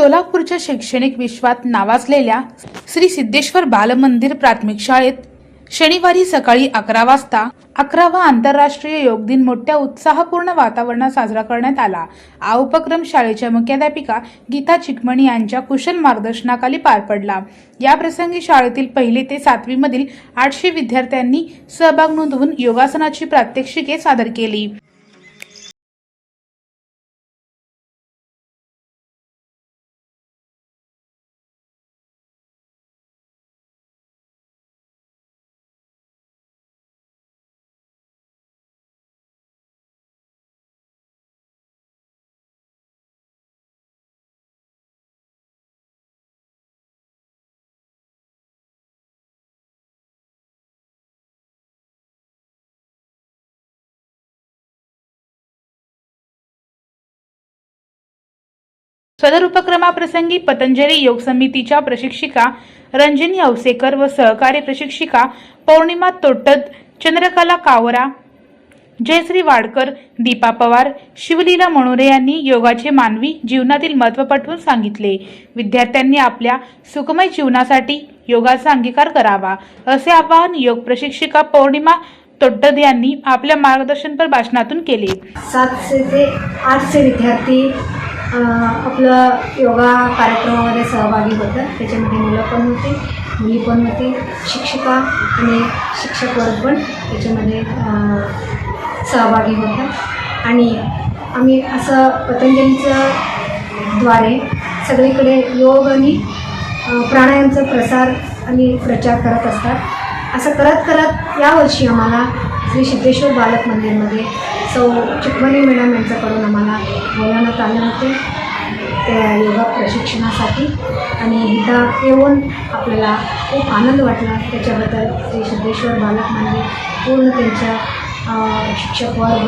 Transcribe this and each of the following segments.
सोलापूरच्या शैक्षणिक विश्वात नावाजलेल्या श्री सिद्धेश्वर बालमंदिर प्राथमिक शाळेत शनिवारी सकाळी अकरा वाजता अकरावा आंतरराष्ट्रीय योग दिन मोठ्या उत्साहपूर्ण वातावरणात साजरा करण्यात आला. हा उपक्रम शाळेच्या मुख्याध्यापिका गीता चिकमणी यांच्या कुशल मार्गदर्शनाखाली पार पडला. या प्रसंगी शाळेतील पहिली ते सातवी मधील आठशे विद्यार्थ्यांनी सहभाग नोंदवून योगासनाची प्रात्यक्षिके सादर केली. सदर उपक्रमाप्रसंगी पतंजली योग समितीच्या प्रशिक्षिका रंजनी अवसेकर व सहकारी प्रशिक्षिका पौर्णिमा तोटद चंद्रकला कावरा जयश्री वाडकर दीपा पवार शिवलीला मणोरे यांनी योगाचे मानवी जीवनातील महत्त्व पटवून सांगितले. विद्यार्थ्यांनी आपल्या सुखमय जीवनासाठी योगाचा अंगीकार करावा असे आवाहन योग प्रशिक्षिका पौर्णिमा तोड्डद यांनी आपल्या मार्गदर्शनपर भाषणातून केले. सातशे ते आठशे विद्यार्थी आपलं योगा कार्यक्रमामध्ये सहभागी होतं. त्याच्यामध्ये मुलं पण होते मुली पण होते शिक्षिका आणि शिक्षक वर्ग पण त्याच्यामध्ये सहभागी होता आणि आम्ही असं पतंजलीचं द्वारे सगळीकडे योग आणि प्राणायामचा प्रसार आणि प्रचार करत असतात. असं करत करत यावर्षी आम्हाला श्री सिद्धेश्वर बालक मंदिरमध्ये सो चिकमणी मॅडम यांच्याकडून आम्हाला बोलवण्यात आले होते. त्या योगा प्रशिक्षणासाठी. आणि इथं येऊन आपल्याला खूप आनंद वाटला. त्याच्याबद्दल श्री सिद्धेश्वर बालक मंदिर पूर्ण त्यांच्या शिक्षक वर्ग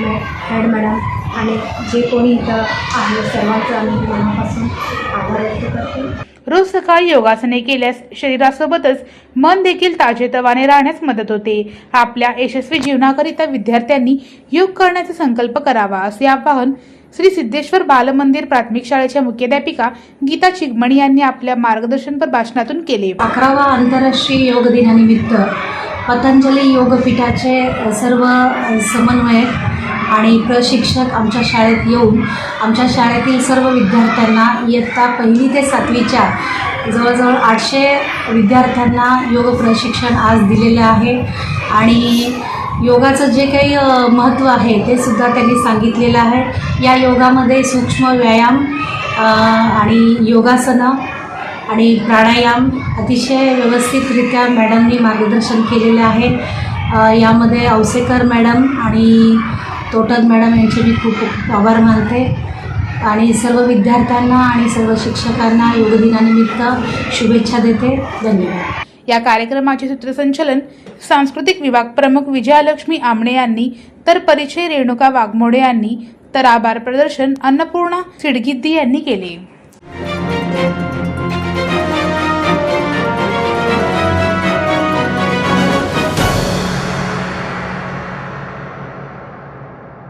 मॅ हेड मॅडम आणि जे कोणी इथं आहे सर्वांचं आम्ही मनापासून आभार व्यक्त करतो. रोज सकाळी योगासने केल्यास शरीरासोबतच मन देखील ताजेतवाने राहण्यास मदत होते. आपल्या यशस्वी जीवनाकरिता विद्यार्थ्यांनी योग करण्याचा संकल्प करावा असे आवाहन श्री सिद्धेश्वर बालमंदिर प्राथमिक शाळेच्या मुख्याध्यापिका गीता चिगमणी यांनी आपल्या मार्गदर्शनपर भाषणातून केले. अकरावा आंतरराष्ट्रीय योग दिनानिमित्त पतंजली योगपीठाचे सर्व समन्वयक आणि प्रशिक्षक आमच्या शाळेत येऊन आमच्या शाळेतील सर्व विद्यार्थ्यांना इयत्ता पहिली ते सातवीच्या जवळजवळ आठशे विद्यार्थ्यांना योग प्रशिक्षण आज दिलेलं आहे. आणि योगाचं जे काही महत्त्व आहे ते सुद्धा त्यांनी सांगितलेलं आहे. या योगामध्ये सूक्ष्म व्यायाम आणि योगासनं आणि प्राणायाम अतिशय व्यवस्थितरित्या मॅडमनी मार्गदर्शन केलेलं आहे. यामध्ये औसेकर मॅडम आणि तोटद मॅडम यांचे मी खूप खूप आभार मानते. आणि सर्व विद्यार्थ्यांना आणि सर्व शिक्षकांना योगदिनानिमित्त शुभेच्छा देते. धन्यवाद. या कार्यक्रमाचे सूत्रसंचलन सांस्कृतिक विभाग प्रमुख विजयालक्ष्मी आमणे यांनी तर परिचय रेणुका वाघमोडे यांनी तर आभार प्रदर्शन अन्नपूर्णा सिडगिद्दी यांनी केले.